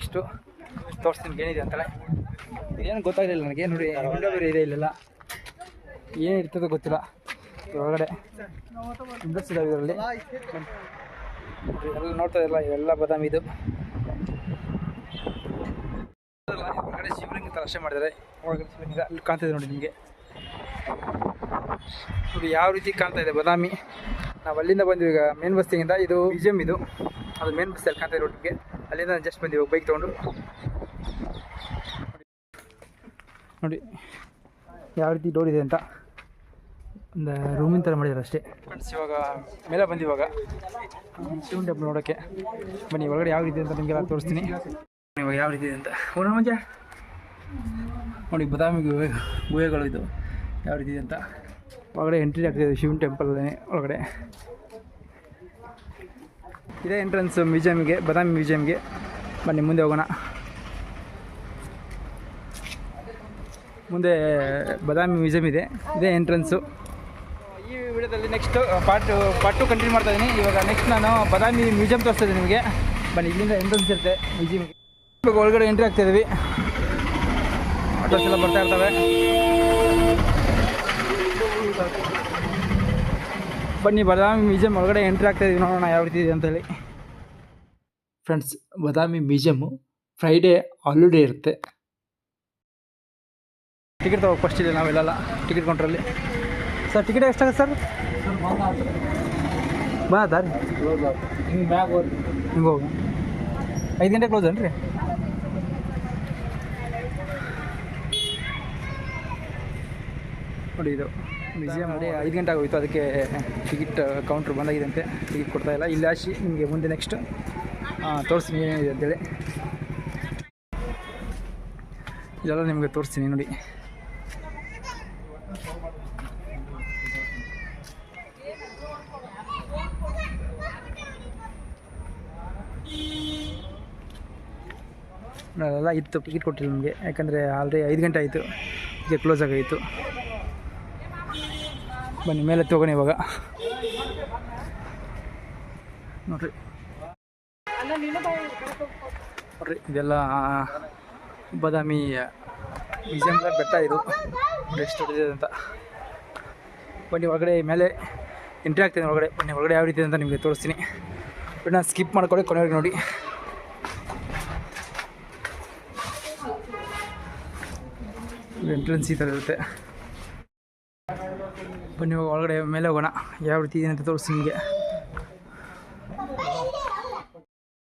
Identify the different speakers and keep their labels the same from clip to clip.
Speaker 1: Next ತೋರಿಸ್ತೀನಿ ಏನಿದೆ ಅಂತಲೇ. ಏನು ಗೊತ್ತಾಗಲಿಲ್ಲ ನನಗೆ, ನೋಡಿ ವಿಂಡೋ ಬೇರೆ ಇದೆ ಇಲ್ಲೆಲ್ಲ. ಏನು ಇರ್ತದೋ ಗೊತ್ತಿಲ್ಲ. ಒಳಗಡೆ ವಿಂಡೋಸ್ ಇದಾವೆ ಇದರಲ್ಲಿ. ಎಲ್ಲ ನೋಡ್ತಾ ಇರಲ್ಲ, ಇವೆಲ್ಲ ಬಾದಾಮಿ ಇದು. ಹೊರಗಡೆ ಶಿವಲಿಂಗ ಅಷ್ಟೇ ಮಾಡಿದ್ದಾರೆ. ಒಳಗಡೆ ಶಿವಲಿಂಗ ಅಲ್ಲಿ ಕಾಣ್ತಿದೆ ನೋಡಿ ನಿಮಗೆ. ನೋಡಿ ಯಾವ ರೀತಿ ಕಾಣ್ತಾ ಇದೆ ಬಾದಾಮಿ. ನಾವು ಅಲ್ಲಿಂದ ಬಂದ್ವಿ ಈಗ ಮೇನ್ ಬಸ್ತಿಯಿಂದ ಇದು ಮ್ಯೂಸಿಯಂ ಇದು. ಅದು ಮೇನ್ ಬಸ್ ಅಲ್ಲಿ ಕಾಣ್ತಾ ನೋಡಿ ಅಲ್ಲಿಂದ ಜಸ್ಟ್ ಬಂದಿವಾಗ ಬೈಕ್ ತೊಗೊಂಡು ನೋಡಿ ಯಾವ ರೀತಿ ಡೋರ್ ಇದೆ ಅಂತ ಒಂದು ರೂಮಿನ ಥರ ಮಾಡಿದ್ರು ಅಷ್ಟೇ. ಫ್ರೆಂಡ್ಸ್ ಇವಾಗ ಮೇಲೆ ಬಂದಿವಾಗ ಇವಾಗ ಶಿವನ್ ಟೆಂಪಲ್ ನೋಡೋಕ್ಕೆ ಬನ್ನಿ ಒಳಗಡೆ ಯಾವ ರೀತಿ ಅಂತ ನಿಮಗೆಲ್ಲ ತೋರಿಸ್ತೀನಿ. ಇವಾಗ ಯಾವ ರೀತಿ ಇದೆ ಅಂತ. ಹೋಣ ಮಂಜ? ನೋಡಿ ಬದಾಮಿ ಗುಹೆ ಗುಹೆಗಳು ಇದು ಯಾವ ರೀತಿ ಇದೆ ಅಂತ. ಒಳಗಡೆ ಎಂಟ್ರಿ ಆಗ್ತಿದೆ ಶಿವನ್ ಟೆಂಪಲ್ ಒಳಗಡೆ. ಇದೇ ಎಂಟ್ರೆನ್ಸ್ ಮ್ಯೂಸಿಯಮ್ಗೆ ಬಾದಾಮಿ ಮ್ಯೂಸಿಯಮ್ಗೆ ಬನ್ನಿ, ಮುಂದೆ ಹೋಗೋಣ. ಮುಂದೆ ಬಾದಾಮಿ ಮ್ಯೂಸಿಯಮ್ ಇದೆ. ಇದೇ ಎಂಟ್ರೆನ್ಸು ಈ ವಿಡಿಯೋದಲ್ಲಿ next part part two continue ಮಾಡ್ತಾ ಇದ್ದೀನಿ ಇವಾಗ ನೆಕ್ಸ್ಟ್ ನಾನು ಬಾದಾಮಿ ಮ್ಯೂಸಿಯಂ ತೋರಿಸ್ತಾ ಇದ್ದೀನಿ ನಿಮಗೆ. ಬನ್ನಿ, ಇಲ್ಲಿಂದ ಎಂಟ್ರೆನ್ಸ್ ಇರುತ್ತೆ ಮ್ಯೂಸಿಯಮ್ಗೆ ಇವಾಗ ಒಳಗಡೆ ಎಂಟ್ರಿ ಆಗ್ತಾ ಇದ್ದೀವಿ ಆಟೋಸ್ ಎಲ್ಲ ಬರ್ತಾ ಇರ್ತವೆ. ಬನ್ನಿ ಬದಾಮಿ ಮ್ಯೂಸಿಯಂ ಒಳಗಡೆ ಎಂಟ್ರಿ ಆಗ್ತಾ ಇದೀವಿ ನೋಡೋಣ ಯಾವ ರೀತಿ ಇದೆ ಅಂತೇಳಿ. Friends Badami museum Friday holiday ಇರುತ್ತೆ. ಟಿಕೆಟ್ ತಗೋ ಫಸ್ಟ್ ಇಲ್ಲ ನಾವೆಲ್ಲ ಟಿಕೆಟ್ ಕೌಂಟ್ರಲ್ಲಿ ಸರ್ ಟಿಕೆಟ್ ಎಷ್ಟಾಗುತ್ತೆ ಸರ್ ಬಾ ದಾರಿ. ಹಿಂಗೆ ಮ್ಯಾಗ ಹೋಗಿ. ಹಿಂಗೆ ಹೋಗಿ ಐದು ಗಂಟೆ ಕ್ಲೋಸ್ ರೀ ನೋಡಿ ಇದು. ಮ್ಯೂಸಿಯಂ ನೋಡಿ, ಐದು ಗಂಟೆ ಆಗೋಯ್ತು. ಅದಕ್ಕೆ ಟಿಕೆಟ್ ಕೌಂಟ್ರ್ ಬಂದಾಗಿದೆ ಅಂತೆ ಟಿಕೆಟ್ ಕೊಡ್ತಾ ಇಲ್ಲ. ಇಲ್ಲಿ ಆಶಿ, ನಿಮಗೆ ಮುಂದೆ ನೆಕ್ಸ್ಟ್ ತೋರಿಸ್ತೀನಿ ಏನೇನಿದೆ ಅಂತೇಳಿ. ಇದೆಲ್ಲ ನಿಮಗೆ ತೋರಿಸ್ತೀನಿ ನೋಡಿ. ಅದೆಲ್ಲ ಇತ್ತು, ಟಿಕೆಟ್ ಕೊಟ್ಟಿಲ್ಲ ನಮಗೆ. ಯಾಕಂದರೆ ಆಲ್ರೆಡಿ ಐದು ಗಂಟೆ ಆಯಿತು. ಈಗ ಕ್ಲೋಸ್ ಆಗಾಯಿತು. ಬನ್ನಿ, ಮೇಲೆ ತಗೋಣ ಇವಾಗ. ನೋಡ್ರಿ. ನೋಡ್ರಿ, ಇದೆಲ್ಲ ಬಾದಾಮಿ ಮ್ಯೂಸಿಯಂ ಬೆಟ್ಟ ಇದು. ಎಷ್ಟು ದೊಡ್ಡದಿದೆ ಅಂತ. ಬನ್ನಿ, ಒಳಗಡೆ ಮೇಲೆ ಎಂಟ್ರಿ ಆಗ್ತೀನಿ ಒಳಗಡೆ. ಬನ್ನಿ, ಒಳಗಡೆ ಯಾವ ರೀತಿ ಅಂತ ನಿಮಗೆ ತೋರಿಸ್ತೀನಿ. ನಾನು ಸ್ಕಿಪ್ ಮಾಡ್ಕೊಳ್ಳಿ, ಕೊನೆವರೆಗೆ ನೋಡಿ. ಎಂಟ್ರೆನ್ಸ್ ಈ ಥರ ಇರುತ್ತೆ. ಬನ್ನಿ ಹೋಗಿ ಒಳಗಡೆ ಮೇಲೆ ಹೋಗೋಣ. ಯಾವ ರೀತಿ ಇದೆ ಅಂತ ತೋರಿಸಿ ನಿಮಗೆ.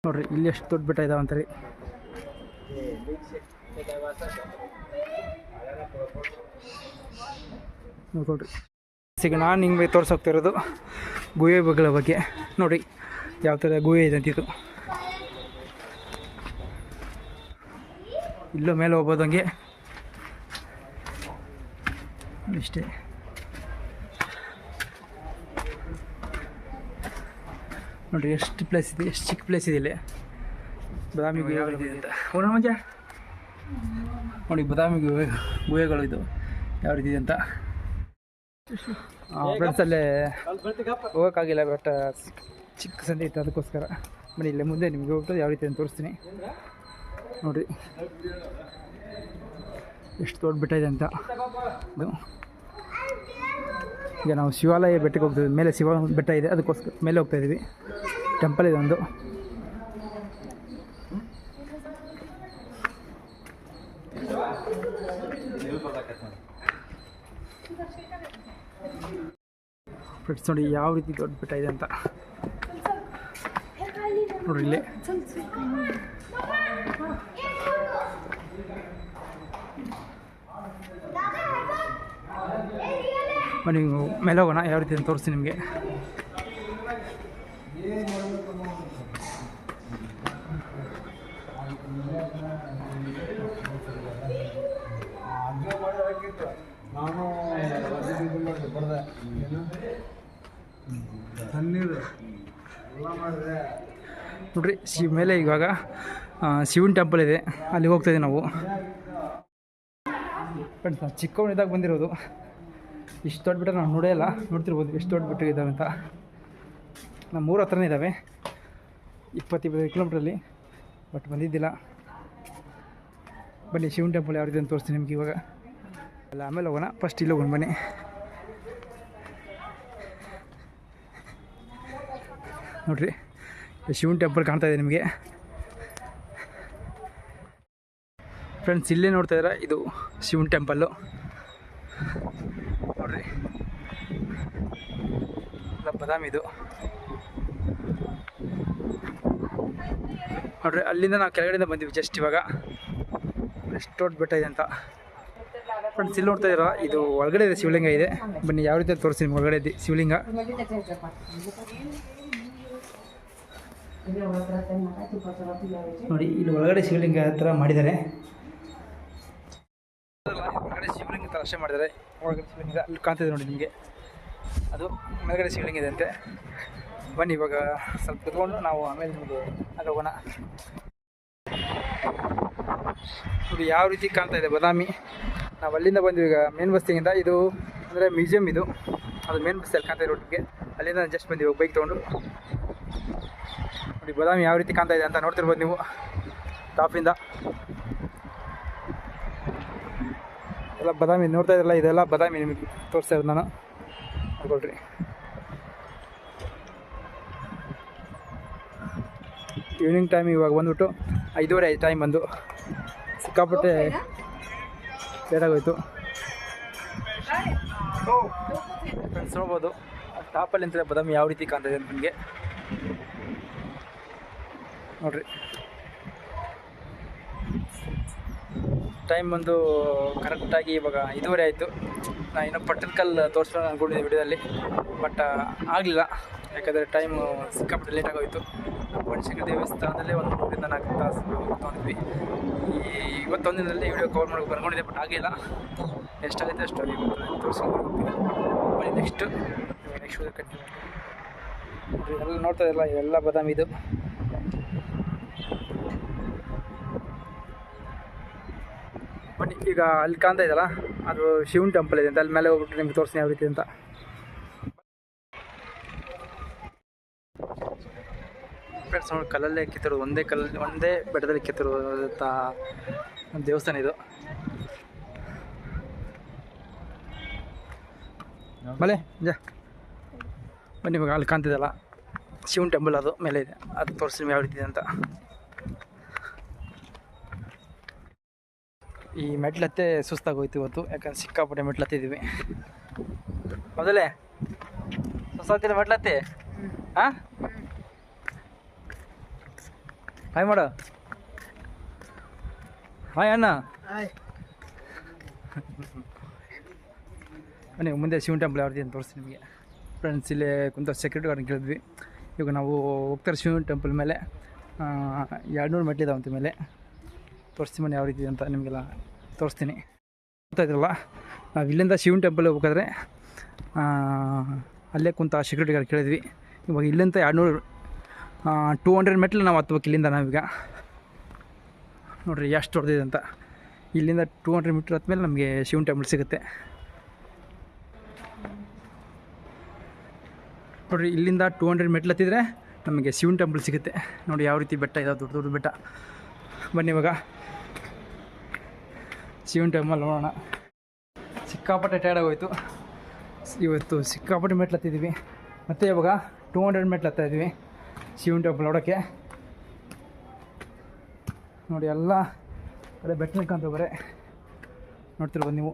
Speaker 1: ನೋಡ್ರಿ, ಇಲ್ಲಿ ಎಷ್ಟು ದೊಡ್ಡ ಬೆಟ್ಟ ಇದಾವೆ ಅಂತೇಳಿ ನೋಡ್ಕೊಳ್ರಿ. ಈಗ ನಾನು ನಿಮಗೆ ತೋರ್ಸೋಗ್ತಾ ಇರೋದು ಗುಹೆ ಬಗ್ಗೆ ಬಗ್ಗೆ. ನೋಡಿ ಯಾವ ಥರ ಗುಹೆ ಇದೆ ಅಂತಿದ್ದು ಇಲ್ಲೋ ಮೇಲೆ ಹೋಗ್ಬೋದಂಗೆ ಇಷ್ಟೇ. ನೋಡಿರಿ ಎಷ್ಟು ಪ್ಲೇಸ್ ಇದೆ ಎಷ್ಟು ಚಿಕ್ಕ ಪ್ಲೇಸ್ ಇದೆ ಇಲ್ಲಿ. ಬದಾಮಿ ಗುಹೆಗಳಿದೆ ಇದೆ ಅಂತ. ಹೋಗೋಣ ಮಂಜ ನೋಡಿ ಬದಾಮಿ ಗುಹೆ ಗುಹೆಗಳು ಇದು. ಯಾವ ರೀತಿ ಇದೆ ಅಂತ. ಫ್ರೆಂಡ್ಸಲ್ಲೇ ಹೋಗೋಕ್ಕಾಗಿಲ್ಲ ಬಟ್ ಚಿಕ್ಕ ಸಂತೆ ಇತ್ತು ಅದಕ್ಕೋಸ್ಕರ. ಮನೆ ಇಲ್ಲೇ ಮುಂದೆ ನಿಮಗೆ ಹೋಗ್ತದೆ ಯಾವ ರೀತಿ ಅಂತ ತೋರಿಸ್ತೀನಿ. ನೋಡಿರಿ ಎಷ್ಟು ದೊಡ್ಡ ಬೆಟ್ಟ ಇದೆ ಅಂತ. ಈಗ ನಾವು ಶಿವಾಲಯ ಬೆಟ್ಟಕ್ಕೆ ಹೋಗ್ತಿದ್ವಿ. ಮೇಲೆ ಶಿವ ಬೆಟ್ಟ ಇದೆ. ಅದಕ್ಕೋಸ್ಕರ ಮೇಲೆ ಹೋಗ್ತಾ ಇದ್ದೀವಿ. ಟೆಂಪಲ್ ಇದೆ ಒಂದು. ಫ್ರೆಂಡ್ಸ್ ನೋಡಿ ಯಾವ ರೀತಿ ದೊಡ್ಡ ಬೆಟ್ಟ ಇದೆ ಅಂತ. ನೋಡ್ರಿ ಇಲ್ಲಿ. ಬನ್ನಿ ಮೇಲೆ ಹೋಗೋಣ ಯಾವ ರೀತಿ ಅಂತ ತೋರಿಸ್ತೀನಿ ನಿಮಗೆ. ನೋಡ್ರಿ ಶಿವ ಮೇಲೆ ಇವಾಗ ಶಿವನ್ ಟೆಂಪಲ್ ಇದೆ. ಅಲ್ಲಿಗೆ ಹೋಗ್ತಾ ಇದ್ದೀವಿ ನಾವು ಚಿಕ್ಕವನಿದ್ದಾಗ ಬಂದಿರೋದು. ಇಷ್ಟು ದೊಡ್ಡ ಬಿಟ್ಟರೆ ನಾವು ನೋಡೇ ಇಲ್ಲ. ನೋಡ್ತಿರ್ಬೋದು ಎಷ್ಟು ದೊಡ್ಡ ಬಿಟ್ಟು ಇದ್ದಾವೆ ಅಂತ. ನಮ್ಮ ಊರ ಹತ್ರನೇ ಇದ್ದಾವೆ ಇಪ್ಪತ್ತಿಪ್ಪತ್ತೈದು ಕಿಲೋಮೀಟ್ರಲ್ಲಿ ಬಟ್ ಬಂದಿದ್ದಿಲ್ಲ. ಬನ್ನಿ, ಶಿವನ್ ಟೆಂಪಲ್ ಯಾವ್ದಿದೆ ಅಂತ ತೋರಿಸ್ತೀನಿ ನಿಮ್ಗೆ ಇವಾಗ. ಅಲ್ಲ, ಆಮೇಲೆ ಹೋಗೋಣ. ಫಸ್ಟ್ ಇಲ್ಲಿ ಹೋಗೋಣ, ಬನ್ನಿ. ನೋಡ್ರಿ ಶಿವನ್ ಟೆಂಪಲ್ ಕಾಣ್ತಾ ಇದೆ ನಿಮಗೆ. ಫ್ರೆಂಡ್ಸ್ ಇಲ್ಲೇ ನೋಡ್ತಾ ಇದ್ದೀರಾ? ಇದು ಶಿವನ್ ಟೆಂಪಲ್ಲು ನೋಡ್ರಿ. ಬದಾಮ್ ಇದು. ನೋಡ್ರಿ, ಅಲ್ಲಿಂದ ನಾವು ಕೆಳಗಡೆಯಿಂದ ಬಂದಿವಿ ಜಸ್ಟ್ ಇವಾಗ. ಎಷ್ಟು ದೊಡ್ಡ ಬೆಟ್ಟ ಇದೆ ಅಂತ. ಫ್ರೆಂಡ್ಸ್ ಇಲ್ಲಿ ನೋಡ್ತಾ ಇದ್ದೀರಾ? ಇದು ಒಳಗಡೆ ಇದೆ ಶಿವಲಿಂಗ ಇದೆ. ಬನ್ನಿ, ಯಾವ ರೀತಿ ತೋರಿಸ್ತೀನಿ ಒಳಗಡೆ ಇದೆ ಶಿವಲಿಂಗ. ನೋಡಿ, ಇಲ್ಲಿ ಒಳಗಡೆ ಶಿವಲಿಂಗ ಥರ ಮಾಡಿದ್ದಾರೆ. ಒಳಗಡೆ ಶಿವಲಿಂಗ ಥರ ಅಷ್ಟೇ ಮಾಡಿದ್ದಾರೆ. ಒಳಗಡೆ ಶಿವಲಿಂಗ ಅಲ್ಲಿ ಕಾಣ್ತಿದೆ ನೋಡಿ ನಿಮಗೆ. ಅದು ಮೇಲ್ಗಡೆ ಶಿವಲಿಂಗ ಇದೆ ಅಂತೆ. ಬನ್ನಿ ಇವಾಗ ಸ್ವಲ್ಪ ಕುತ್ಕೊಂಡು ನಾವು ಆಮೇಲೆ ನಿಮಗೆ ಅಲ್ಲಿ ಹೋಗೋಣ. ಇದು ಯಾವ ರೀತಿ ಕಾಣ್ತಾ ಇದೆ ಬದಾಮಿ. ನಾವು ಅಲ್ಲಿಂದ ಬಂದ್ವಿ ಈಗ ಮೇನ್ ಬಸ್ತಿಯಿಂದ ಇದು ಅಂದರೆ ಮ್ಯೂಸಿಯಂ ಇದು. ಅದು ಮೇನ್ ಬಸ್ಸಲ್ಲಿ ಕಾಣ್ತಾ ಇದೆ ನಿಮಗೆ ಅಲ್ಲಿಂದ ಜಸ್ಟ್ ಬಂದಿವಿ ಬೈಕ್ ತೊಗೊಂಡು. ನೋಡಿ ಬದಾಮಿ ಯಾವ ರೀತಿ ಕಾಣ್ತಾ ಇದೆ ಅಂತ ನೋಡ್ತಿರ್ಬೋದು ನೀವು. ಟಾಪಿಂದ ಎಲ್ಲ ಬದಾಮಿ ನೋಡ್ತಾ ಇದ್ರಲ್ಲ ಇದೆಲ್ಲ ಬದಾಮಿ ನಿಮಗೆ ತೋರಿಸ್ತಾ ಇರೋದು ನಾನು. ನೋಡ್ರಿ ಈವ್ನಿಂಗ್ ಟೈಮ್ ಇವಾಗ ಬಂದ್ಬಿಟ್ಟು ಐದೂವರೆ ಐದು ಟೈಮ್ ಬಂದು. ಸಿಕ್ಕಾಪಟ್ಟೆ ಲೇಟಾಗೋಯ್ತು ಫ್ರೆಂಡ್ಸ್ ನೋಡ್ಬೋದು. ಟಾಪಲ್ಲಿ ನಿಂತಿದೆ ಬದಾಮಿ ಯಾವ ರೀತಿ ಕಾಣ್ತಾ ಇದೆ ಅಂತ ನಿಮಗೆ? ನೋಡ್ರಿ. ಟೈಮ್ ಬಂದು ಕರೆಕ್ಟಾಗಿ ಇವಾಗ ಇದುವರೆ ಆಯಿತು. ನಾನು ಇನ್ನೂ ಪಟ್ಟದಕಲ್ ತೋರಿಸೋಣ ಅಂದ್ಕೊಂಡಿದ್ದೆ ವಿಡಿಯೋದಲ್ಲಿ. ಬಟ್ ಆಗಲಿಲ್ಲ. ಯಾಕಂದರೆ ಟೈಮು ಸಿಕ್ಕಾಪಟ್ಟೆ ಲೇಟಾಗೋಯಿತು ಬನಶಂಕರಿ ದೇವಸ್ಥಾನದಲ್ಲೇ ಒಂದು ಮೂರಿಂದ ನಾಲ್ಕು ತಾಸು ತೊಗೊಂಡಿದ್ವಿ ಈ ಇವತ್ತೊಂದಿನದಲ್ಲಿ ವಿಡಿಯೋ ಕವರ್ ಮಾಡೋಕೆ ಬರ್ಕೊಂಡಿದ್ದೆ ಬಟ್ ಆಗಲಿಲ್ಲ. ಎಷ್ಟಾಗುತ್ತೆ ಅಷ್ಟು ಇವತ್ತು ತೋರಿಸ್ಕೊಂಡು ಬನ್ನಿ ನೆಕ್ಸ್ಟು ನೆಕ್ಸ್ಟ್ ಕಂಟಿನ್ಯೂ ಎಲ್ಲ ನೋಡ್ತಾ ಇದೆಲ್ಲ ಇವೆಲ್ಲ ಬಾದಾಮಿ ಇದು. ಬನ್ನಿ. ಈಗ ಅಲ್ಲಿ ಕಾಣ್ತಾ ಇದೆಯಲ್ಲ, ಅದು ಶಿವನ್ ಟೆಂಪಲ್ ಇದೆ ಅಂತ. ಅಲ್ಲಿ ಮೇಲೆ ಹೋಗ್ಬಿಟ್ಟು ನಿಮ್ಗೆ ತೋರಿಸ್ತೀನಿ ಯಾವ ರೀತಿ ಅಂತ. ಫ್ರೆಂಡ್ಸ್ ನೋಡಿ, ಕಲ್ಲಲ್ಲೇ ಕಿತ್ತಿರೋದು ಒಂದೇ ಕಲ್ಲಲ್ಲಿ, ಒಂದೇ ಬೆಟ್ಟದಲ್ಲಿ ಕಿತ್ತಿರೋದಂಥ ದೇವಸ್ಥಾನ ಇದು. ಬಲೆ ಜ. ಬನ್ನಿ ಅಲ್ಲಿ ಕಾಣ್ತಿದೆಯಲ್ಲ, ಶಿವನ್ ಟೆಂಪಲ್ ಅದು, ಮೇಲೆ ಇದೆ. ಅದು ತೋರಿಸ್ತೀನಿ ಯಾವ ರೀತಿ ಅಂತ. ಈ ಮೆಟ್ಲತ್ತೆ ಸುಸ್ತಾಗೋಯ್ತು ಇವತ್ತು ಯಾಕಂದ್ರೆ ಸಿಕ್ಕಾಪಟ್ಟೆ ಮೆಟ್ಲತ್ತಿದ್ದೀವಿ ಮೊದಲೇ ಸುಸ್ತಾಗ್ತಿಲ್ಲ ಮೆಟ್ಲತ್ತೆ? ಹಾಂ ಹಾಯ್ ಮಾಡು. ಹಾಯ್ ಅಣ್ಣ. ಬನ್ನಿ ಮುಂದೆ ಶಿವನ್ ಟೆಂಪಲ್ ಯಾವ್ದು ರೀತಿ ಅಂತ ತೋರಿಸ್ತೀನಿ ನಿಮಗೆ. ಫ್ರೆಂಡ್ಸ್ ಇಲ್ಲೇ ಕುಂತ ಸೆಕ್ಯೂರಿಟಿ ಗಾರ್ಡ್ ಕೇಳಿದ್ವಿ. ಇವಾಗ ನಾವು ಹೋಗ್ತಾರೆ ಶಿವನ್ ಟೆಂಪಲ್ ಮೇಲೆ. ಎರಡು ನೂರು ಮೆಟ್ಲಿದಾವಂತ ಮೇಲೆ. ತೋರಿಸ್ತೀನಿ ಮನೆ ಯಾವ ರೀತಿ ಅಂತ ನಿಮಗೆಲ್ಲ. ತೋರಿಸ್ತೀನಿ. ಗೊತ್ತಾಯ್ತಿರಲ್ಲ ನಾವು ಇಲ್ಲಿಂದ ಶಿವನ್ ಟೆಂಪಲ್ ಹೋಗ್ಬೇಕಾದ್ರೆ ಅಲ್ಲೇ ಕುಂತ ಸೆಕ್ಯೂರಿಟಿ ಗಾರ್ಡ್ ಕೇಳಿದ್ವಿ. ಇವಾಗ ಇಲ್ಲಿಂದ ಎರಡು ನೂರು ಟೂ ಹಂಡ್ರೆಡ್ ಮೆಟ್ಲು ನಾವು ಹತ್ಬೇಕು ಇಲ್ಲಿಂದ ನಾವೀಗ. ನೋಡಿರಿ ಎಷ್ಟು ದೊಡ್ಡದಿದೆ ಅಂತ. ಇಲ್ಲಿಂದ ಟೂ ಹಂಡ್ರೆಡ್ ಮೀಟ್ರ್ ಹತ್ಮೇಲೆ ನಮಗೆ ಶಿವನ್ ಟೆಂಪಲ್ ಸಿಗುತ್ತೆ. ನೋಡಿರಿ, ಇಲ್ಲಿಂದ ಟೂ ಹಂಡ್ರೆಡ್ ಮೆಟ್ಲು ಹತ್ತಿದ್ರೆ ನಮಗೆ ಶಿವನ್ ಟೆಂಪಲ್ ಸಿಗುತ್ತೆ. ನೋಡಿ ಯಾವ ರೀತಿ ಬೆಟ್ಟ ಇದಾವೆ ದೊಡ್ಡ ದೊಡ್ಡ ಬೆಟ್ಟ. ಬನ್ನಿ ಇವಾಗ. ಶಿವನ್ ಟೆಂಪಲ್ ನೋಡೋಣ. ಸಿಕ್ಕಾಪಟ್ಟೆ ಟೈರ್ಡ್ ಆಗೋಯ್ತು. ಇವತ್ತು ಸಿಕ್ಕಾಪಟ್ಟೆ ಮೆಟ್ಲು ಹತ್ತಿದ್ದೀವಿ ಮತ್ತು ಇವಾಗ ಟೂ ಹಂಡ್ರೆಡ್ ಮೆಟ್ಲು ಹತ್ತಾ ಶಿವನ್ ಟೆಂಪಲ್ ನೋಡೋಕ್ಕೆ ನೋಡಿ ಎಲ್ಲ ಕಡೆ ಬೆಟ್ಟ ಬರೇ ನೋಡ್ತಿರ್ಬೋದು ನೀವು?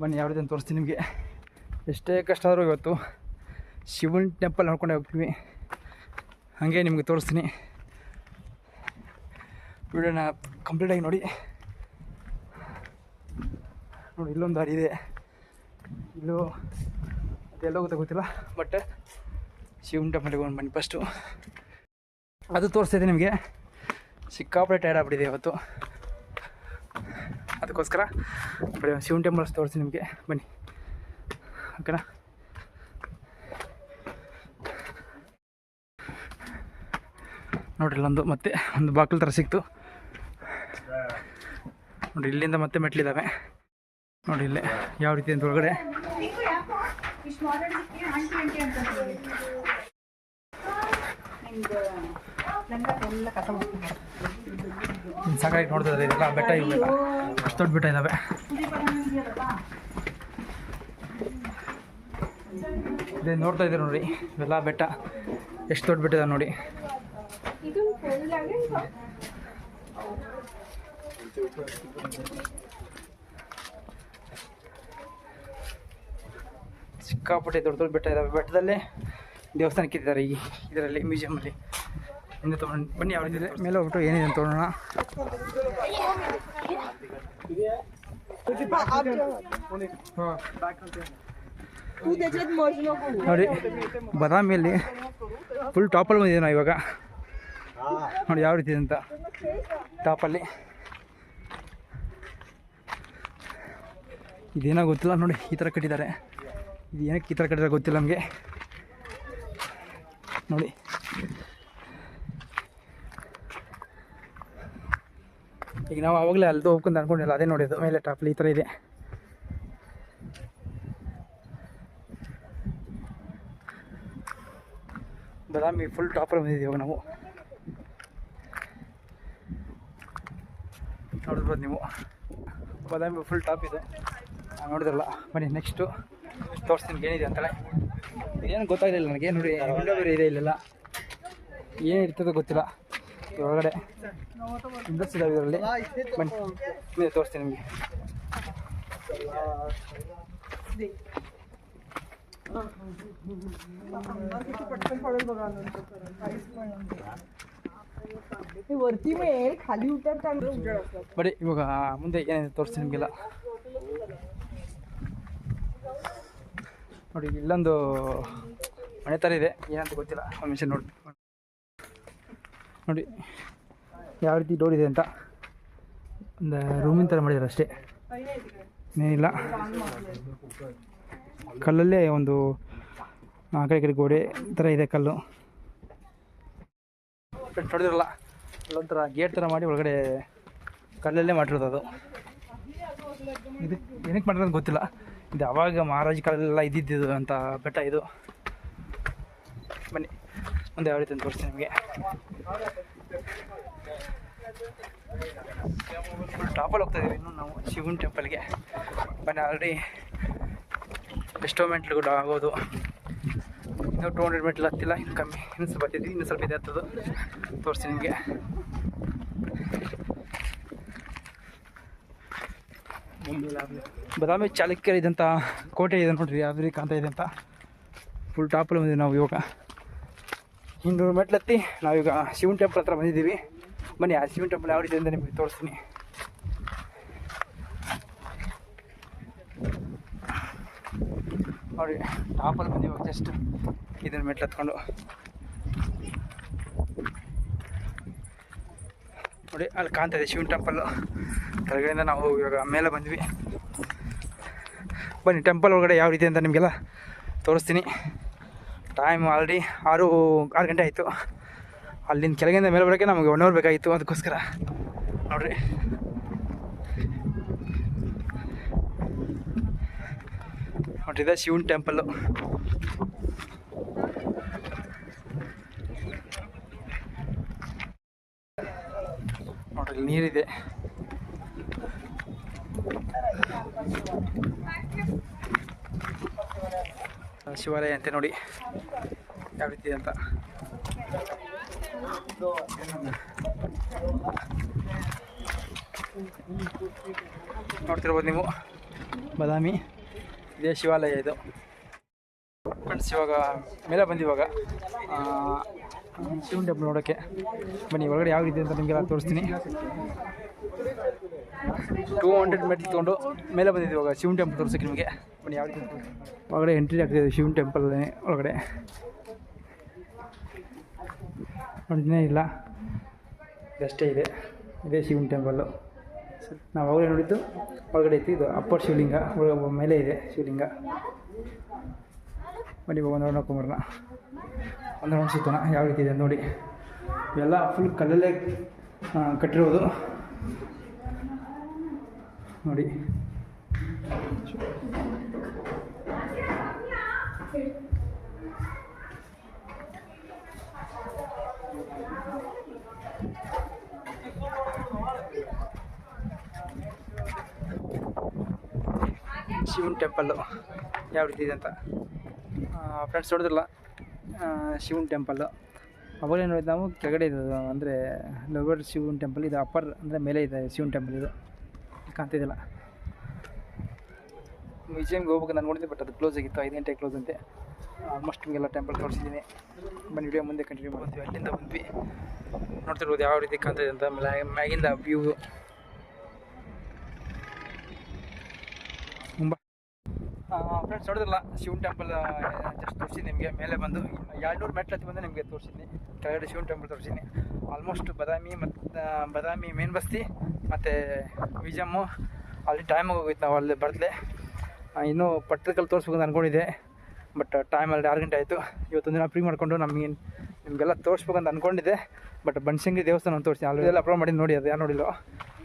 Speaker 1: ಬನ್ನಿ, ಯಾವ ರೀತಿ ತೋರಿಸ್ತೀನಿ ನಿಮಗೆ. ಎಷ್ಟೇ ಕಷ್ಟ ಆದರೂ ಇವತ್ತು ಶಿವನ್ ಟೆಂಪಲ್ ನೋಡ್ಕೊಂಡೇ ಹೋಗ್ತೀವಿ. ಹಾಗೆ ನಿಮಗೆ ತೋರಿಸ್ತೀನಿ. ವಿಡಿಯೋನ ಕಂಪ್ಲೀಟಾಗಿ ನೋಡಿ. ನೋಡಿ, ಇಲ್ಲೊಂದು ದಾರಿ ಇದೆ. ಇಲ್ಲೂ ಅದೆಲ್ಲ ಗೊತ್ತ ಗೊತ್ತಿಲ್ಲ ಬಟ್ ಶಿವನ್ ಟೆಂಪಲ್ಗೆ ಒಂದು ಬನ್ನಿ ಫಸ್ಟು ಅದು ತೋರಿಸ್ತಿದೆ ನಿಮಗೆ. ಸಿಕ್ಕಾಪಟ್ಟೆ ಟೈರ್ ಆಗ್ಬಿಟ್ಟಿದೆ ಇವತ್ತು. ಅದಕ್ಕೋಸ್ಕರ ಶಿವನ್ ಟೆಂಪಲ್ ಅಷ್ಟು ತೋರಿಸ್ತೀನಿ ನಿಮಗೆ. ಬನ್ನಿ. ಓಕೆನಾ ನೋಡ್ರಿ ಇಲ್ಲೊಂದು ಮತ್ತೆ ಒಂದು ಬಾಗಿಲು ಥರ ಸಿಕ್ತು. ನೋಡಿ ಇಲ್ಲಿಂದ ಮತ್ತೆ ಮೆಟ್ಲಿದ್ದಾವೆ ನೋಡಿ ಇಲ್ಲೇ ಯಾವ ರೀತಿ ಅಂತ ಒಳಗಡೆ. ಸಾಕಾಗಿ ನೋಡ್ತಾ ಇದ್ದಾರೆ ಇದೆಲ್ಲ ಬೆಟ್ಟ ಇವೆಲ್ಲ. ಅಷ್ಟು ದೊಡ್ಡ ಬೆಟ್ಟ ಇದ್ದಾವೆ ಇದೇ ನೋಡ್ತಾ ಇದ್ದೀರ ನೋಡಿ, ಇವೆಲ್ಲ ಬೆಟ್ಟ. ಎಷ್ಟು ದೊಡ್ಡ ಬೆಟ್ಟ ನೋಡಿ. ಸಿಕ್ಕಾಪಟ್ಟೆ ದೊಡ್ಡ ದೊಡ್ಡ ಬೆಟ್ಟ ಇದಾವೆ. ಬೆಟ್ಟದಲ್ಲೇ ದೇವಸ್ಥಾನಕ್ಕಿದ್ದಾರೆ ಈ ಇದರಲ್ಲಿ ಮ್ಯೂಸಿಯಮಲ್ಲಿ ಹಿಂದೆ ತಗೊಂಡು ಬನ್ನಿ ಯಾವ ಮೇಲೆ ಹೋಗ್ಬಿಟ್ಟು ಏನಿದೆ ಅಂತ ನೋಡೋಣ. ನೋಡಿ ಬಾದಾಮಿಯಲ್ಲಿ ಫುಲ್ ಟಾಪಲ್ಲಿ ಬಂದಿದೆ ಇವಾಗ. ನೋಡಿ ಯಾವ ರೀತಿ ಅಂತ. ಟಾಪಲ್ಲಿ ಇದೇನೋ ಗೊತ್ತಿಲ್ಲ ನೋಡಿ, ಈ ಥರ ಕಟ್ಟಿದ್ದಾರೆ. ಇದು ಏನಕ್ಕೆ ಈ ಥರ ಕಟ್ಟಿದ್ದಾರೆ ಗೊತ್ತಿಲ್ಲ ನಮಗೆ. ನೋಡಿ. ಈಗ ನಾವು ಆವಾಗಲೇ ಅಲ್ದು ಹೋಗ್ಕೊಂಡು ಅಂದ್ಕೊಂಡಿಲ್ಲ ಅದೇ ನೋಡಿದ್ದು ಮೇಲೆ ಟಾಪಲ್ಲಿ ಈ ಥರ ಇದೆ. ಬದಾಮಿ ಫುಲ್ ಟಾಪಲ್ಲಿ ಬಂದಿದ್ದೀವಿ ಇವಾಗ ನಾವು. ನೋಡಿರ್ಬೋದು ನೀವು. ಬಾದಾಮಿ ಫುಲ್ ಟಾಪ್ ಇದೆ. ನಾನು ನೋಡಿದ್ರಲ್ಲ, ಬನ್ನಿ ನೆಕ್ಸ್ಟು ತೋರಿಸ್ತೀನಿ ಏನಿದೆ ಅಂತಲೇ. ಏನು ಗೊತ್ತಾಗಲಿಲ್ಲ ನನಗೆ ನೋಡಿ ವಿಂಡೋ ಬೇರೆ ಇದೆ ಇಲ್ಲೆಲ್ಲ. ಏನು ಇರ್ತದೋ ಗೊತ್ತಿಲ್ಲ. ಒಳಗಡೆ ವಿಂಡೋಸ್ ಇದಾವೆ ಇದರಲ್ಲಿ. ಬನ್ನಿ ತೋರಿಸ್ತೀನಿ ನಿಮಗೆ.
Speaker 2: ते वरती मिळेल खाली उतरताना उजेड असतात
Speaker 1: ಬರೀ ಇವಾಗ ಮುಂದೆ ಏನಿದೆ ತೋರಿಸ್ತೀನಿ ನಿಮಗೆಲ್ಲ ನೋಡಿ ಇಲ್ಲೊಂದು ಮನೆ ಥರ ಇದೆ ಏನಂತ ಗೊತ್ತಿಲ್ಲ ಒಂದು ನಿಮಿಷ ನೋಡಿ ನೋಡಿ ಯಾವ ರೀತಿ ಡೋರ್ ಇದೆ ಅಂತ ಒಂದು ರೂಮಿನ ಥರ ಮಾಡಿದ್ದಾರೆ ಅಷ್ಟೇ ಏನಿಲ್ಲ ಕಲ್ಲಲ್ಲೇ ಒಂದು ಆ ಕಡೆ ಈ ಕಡೆ ಗೋಡೆ ಥರ ಇದೆ ಕಲ್ಲು ಫ್ರೆಂಡ್ಸ್ ನೋಡಿದ್ರಲ್ಲ ಅಲ್ಲೊಂಥರ ಗೇಟ್ ಥರ ಮಾಡಿ ಒಳಗಡೆ ಕಲ್ಲಲ್ಲೇ ಮಾಡಿರೋದು ಅದು. ಇದು ಏನಕ್ಕೆ ಮಾಡಿರೋದು ಗೊತ್ತಿಲ್ಲ. ಇದು ಅವಾಗ ಮಹಾರಾಜ ಕಾಲೆಲ್ಲ ಇದ್ದಿದ್ದು ಅಂತ ಬೆಟ್ಟ ಇದು. ಬನ್ನಿ ಮುಂದೆ ಯಾವ ರೀತಿ ಅಂತ ತೋರಿಸ್ತೀನಿ ನಿಮಗೆ. ಟಾಪಲ್ಲಿ ಹೋಗ್ತಾ ಇದ್ದೀವಿ ಇನ್ನು ನಾವು, ಶಿವನ್ ಟೆಂಪಲ್ಗೆ ಬನ್ನಿ ಆಲ್ರೆಡಿ ಎಷ್ಟೋ ಕೂಡ ಆಗೋದು. ಇನ್ನು ಟೂ ಹಂಡ್ರೆಡ್ ಮೀಟರ್ ಹತ್ತಿಲ್ಲ, ಇನ್ನು ಕಮ್ಮಿ, ಇನ್ನು ಸ್ವಲ್ಪ ಹತ್ತಿದ್ವಿ ಇನ್ನು ಸ್ವಲ್ಪ ಇದೆ ಹತ್ತದು. ತೋರಿಸ್ತೀನಿ ನಿಮಗೆ. ಬದಾಮಿ ಚಾಲುಕ್ಯರು ಇದ್ದಂಥ ಕೋಟೆ ಇದೆ ನೋಡ್ರಿ ಯಾವ ರೀತಿ ಕಾಣ್ತಾ ಇದೆ ಅಂತ. ಫುಲ್ ಟಾಪಲ್ಲಿ ಬಂದಿದ್ದೀವಿ ನಾವು ಇವಾಗ. ಇನ್ನೂರು ಮೆಟ್ಲು ಹತ್ತಿ ನಾವೀಗ ಶಿವನ್ ಟೆಂಪಲ್ ಹತ್ರ ಬಂದಿದ್ದೀವಿ. ಬನ್ನಿ, ಆ ಶಿವನ್ ಟೆಂಪಲ್ ಯಾವ ರೀತಿ ಅಂತ ನಿಮಗೆ ತೋರಿಸ್ತೀನಿ. ನೋಡಿ. ಟಾಪಲ್ಲಿ ಬಂದಿವಾಗ ಜಸ್ಟ್ ಇದನ್ನು ಮೆಟ್ಲು ಹತ್ಕೊಂಡು. ನೋಡಿ, ಅಲ್ಲಿ ಕಾಣ್ತಾ ಇದೆ ಶಿವನ್ ಟೆಂಪಲ್ಲು ಕೆಳಗಡೆಯಿಂದ ನಾವು ಇವಾಗ ಮೇಲೆ ಬಂದ್ವಿ. ಬನ್ನಿ ಟೆಂಪಲ್ ಒಳಗಡೆ ಯಾವ ರೀತಿ ಅಂತ ನಿಮಗೆಲ್ಲ ತೋರಿಸ್ತೀನಿ. ಟೈಮ್ ಆಲ್ರೆಡಿ ಆರು ಆರು ಗಂಟೆ ಆಯಿತು. ಅಲ್ಲಿಂದ ಕೆಳಗಿಂದ ಮೇಲೆ ಬರೋಕ್ಕೆ ನಮಗೆ ಒನ್ ಅವರ್ ಬೇಕಾಗಿತ್ತು, ಅದಕ್ಕೋಸ್ಕರ. ನೋಡ್ರಿ. ಇದೆ ಶಿವನ್ ಟೆಂಪಲ್ಲು ನೋಡ್ರಿ ನೀರಿದೆ. ಶಿವಾಲಯ ಅಂತೆ ನೋಡಿ. ಯಾವ ರೀತಿ ಅಂತ. ನೋಡ್ತಿರ್ಬೋದು ನೀವು. ಬಾದಾಮಿ. ಇದೇ ಶಿವಾಲಯ ಇದು. ಫ್ರೆಂಡ್ಸ್ ಇವಾಗ ಮೇಲೆ ಬಂದು ಇವಾಗ ಶಿವನ್ ಟೆಂಪಲ್ ನೋಡೋಕ್ಕೆ ಬನ್ನಿ, ಒಳಗಡೆ ಯಾವ ರೀತಿ ಅಂತ ನಿಮಗೆಲ್ಲ ತೋರಿಸ್ತೀನಿ. ಟೂ ಹಂಡ್ರೆಡ್ ಮೆಟ್ಲ್ ತೊಗೊಂಡು ಮೇಲೆ ಬಂದಿದ್ದೀವಿ ಇವಾಗ ಶಿವನ್ ಟೆಂಪಲ್ ತೋರಿಸೋಕೆ ನಿಮಗೆ. ಬನ್ನಿ ಯಾವ ರೀತಿ ಒಳಗಡೆ ಎಂಟ್ರಿ ಆಗ್ತಿದೆ ಶಿವನ್ ಟೆಂಪಲ್ ಒಳಗಡೆ. ನೋಡಿನೇ ಇಲ್ಲ. ಬೆಸ್ಟೇ ಇದೆ. ಇದೇ ಶಿವನ್ ಟೆಂಪಲ್ಲು ನಾವು ಅವಾಗಲೇ ನೋಡಿದ್ದು, ಒಳಗಡೆ ಇತ್ತು. ಇದು ಅಪ್ಪರ್ ಶಿವಲಿಂಗ ಮೇಲೆ ಇದೆ ಶಿವಲಿಂಗ. ಬನ್ನಿ ಒಂದು ಒಂದು ಕುಮಾರನ. ಒಂದು ರೌಂಡ್ ಸುತ್ತೋಣ ಯಾವ ರೀತಿ ಇದೆ ನೋಡಿ. ಇವೆಲ್ಲ ಫುಲ್ ಕಲ್ಲಲ್ಲೇ ಕಟ್ಟಿರೋದು. ನೋಡಿ. ಶಿವನ್ ಟೆಂಪಲ್ಲು ಯಾವ ರೀತಿ ಇದೆ ಅಂತ. ಫ್ರೆಂಡ್ಸ್ ನೋಡಿದ್ರಲ್ಲ ಶಿವನ ಟೆಂಪಲ್ಲು. ಅವಾಗಲೇ ನೋಡಿದ್ದು ನಾವು ಕೆಳಗಡೆ ಇದ್ದದು ಅಂದರೆ ಲೋವರ್ ಶಿವನ್ ಟೆಂಪಲ್, ಇದು ಅಪ್ಪರ್ ಅಂದರೆ ಮೇಲೆ ಇದೆ ಶಿವನ್ ಟೆಂಪಲ್ ಇದು. ಕಾಣ್ತಿದ್ದಿಲ್ಲ. ಮ್ಯೂಸಿಯಮ್ಗೆ ಹೋಗ್ಬೇಕು, ನಾನು ನೋಡಿದ್ದೆ ಬಟ್ ಅದು ಕ್ಲೋಸ್ ಆಗಿತ್ತು, ಐದು ಗಂಟೆ ಕ್ಲೋಸ್ ಅಂತೆ. ಆಲ್ಮೋಸ್ಟ್ ನಿಮಗೆಲ್ಲ ಟೆಂಪಲ್ ತೋರಿಸಿದ್ದೀನಿ. ಬನ್ನಿ ವಿಡಿಯೋ ಮುಂದೆ ಕಂಟಿನ್ಯೂ ಮಾಡ್ತೀವಿ. ಅಲ್ಲಿಂದ ಬಂದ್ವಿ. ನೋಡ್ತಿರ್ಬೋದು ಯಾವ ರೀತಿ ಕಾಣ್ತಿದೆ ಅಂತ ಮ್ಯಾಗಿಂದ ವ್ಯೂ ಫ್ರೆಂಡ್ಸ್ ನೋಡಿದ್ರಲ್ಲ ಶಿವನ್ ಟೆಂಪಲ್ ಜಸ್ಟ್ ತೋರಿಸಿ ನಿಮಗೆ, ಮೇಲೆ ಬಂದು. ಎರಡುನೂರು ಮೆಟ್ಲು ಹತ್ತಿ ಬಂದು ನಿಮಗೆ ತೋರಿಸಿದ್ದೀನಿ ಕೆಳಗಡೆ ಶಿವನ್ ಟೆಂಪಲ್ ತೋರಿಸಿದ್ದೀನಿ ಆಲ್ಮೋಸ್ಟ್ ಬದಾಮಿ ಮತ್ತು ಬದಾಮಿ ಮೇನ್ ಬಸ್ತಿ, ಮತ್ತು ವಿಜಮ್ಮು ಅಲ್ಲಿ ಟೈಮ್ ಹೋಗಿತ್ತು ನಾವು ಅಲ್ಲಿ ಬರ್ತಲೆ. ಇನ್ನೂ ಪಟ್ಟದಕಲ್ಲಿ ತೋರಿಸ್ಬೇಕು ಅಂತ ಅಂದ್ಕೊಂಡಿದ್ದೆ ಬಟ್ ಟೈಮ್ ಅಲ್ಲಿ ಆರು ಗಂಟೆ ಆಯಿತು. ಇವತ್ತೊಂದು ದಿನ ಫ್ರೀ ಮಾಡಿಕೊಂಡು ನಮಗೆ ನಿಮಗೆಲ್ಲ ತೋರಿಸ್ಬೇಕಂತ ಅಂದ್ಕೊಂಡಿದ್ದೆ ಬಟ್ ಬನಶಂಕರಿ ದೇವಸ್ಥಾನ ತೋರಿಸಿ. ಎಲ್ಲ ಅಪ್ಲೋಡ್ ಮಾಡಿ ನೋಡಿ, ಅದು ಯಾರು ನೋಡಿಲ್ಲ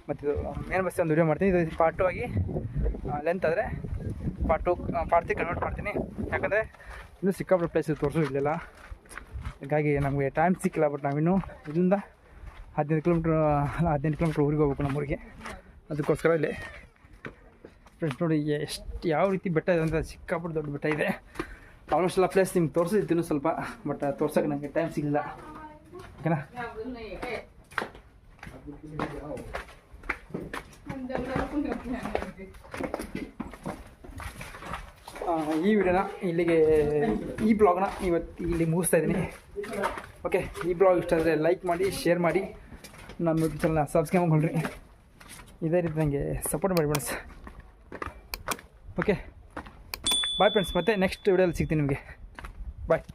Speaker 1: ಮತ್ತು ಇದು ಮೇನ್ ಬಸ್ತಿ ಒಂದು ವೀಡಿಯೋ ಮಾಡ್ತೀನಿ. ಇದು ಪಾರ್ಟು ಆಗಿ ಲೆಂತ್ ಆದರೆ part two part three convert ಮಾಡ್ತೀನಿ. ಯಾಕಂದರೆ ಇನ್ನೂ ಸಿಕ್ಕಾಪಟ್ಟೆ ಪ್ಲೇಸ್ ತೋರಿಸು ಇಲ್ಲೆಲ್ಲ ಹಾಗಾಗಿ ನಮಗೆ ಟೈಮ್ ಸಿಕ್ಕಿಲ್ಲ ಬಟ್ ನಾವಿನ್ನು ಇಲ್ಲಿಂದ ಹದಿನೈದು ಕಿಲೋಮೀಟ್ರ್ ಹದಿನೆಂಟು ಕಿಲೋಮೀಟ್ರ್ ಊರಿಗೆ ಹೋಗ್ಬೇಕು ನಮ್ಮೂರಿಗೆ ಅದಕ್ಕೋಸ್ಕರ ಇಲ್ಲಿ ಫ್ರೆಂಡ್ಸ್ ನೋಡಿ ಎಷ್ಟು ಯಾವ ರೀತಿ ಬೆಟ್ಟ ಇದೆ ಅಂತ ಸಿಕ್ಕಾಪಟ್ಟು ದೊಡ್ಡ ಬೆಟ್ಟ ಇದೆ. ಆಲ್ಮೋಸ್ಟ್ ಎಲ್ಲ ಪ್ಲೇಸ್ ನಿಮ್ಗೆ ತೋರಿಸಿದ್ದೀನಿ ಸ್ವಲ್ಪ ಬಟ್ ತೋರ್ಸೋಕೆ ನನಗೆ ಟೈಮ್ ಸಿಗಲಿಲ್ಲ. ಓಕೆನಾ ಈ ವಿಡಿಯೋನ ಇಲ್ಲಿಗೆ, ಈ ಬ್ಲಾಗ್ನ ಇವತ್ತು ಇಲ್ಲಿ ಮುಗಿಸ್ತಾ ಇದ್ದೀನಿ. ಓಕೆ ಈ ಬ್ಲಾಗ್ ಇಷ್ಟ ಆದರೆ ಲೈಕ್ ಮಾಡಿ ಶೇರ್ ಮಾಡಿ. ನಮ್ಮ ಯೂಟ್ಯೂಬ್ ಚಾನಲ್ನ ಸಬ್ಸ್ಕ್ರೈಬ್ ಮಾಡ್ಕೊಳ್ರಿ. ಇದೇ ರೀತಿ ನನಗೆ ಸಪೋರ್ಟ್ ಮಾಡಿ ಫ್ರೆಂಡ್ಸ್ ಓಕೆ ಬಾಯ್ ಫ್ರೆಂಡ್ಸ್ ಮತ್ತೆ ನೆಕ್ಸ್ಟ್ ವಿಡಿಯೋಲಿ ಸಿಗ್ತೀನಿ ನಿಮಗೆ. ಬಾಯ್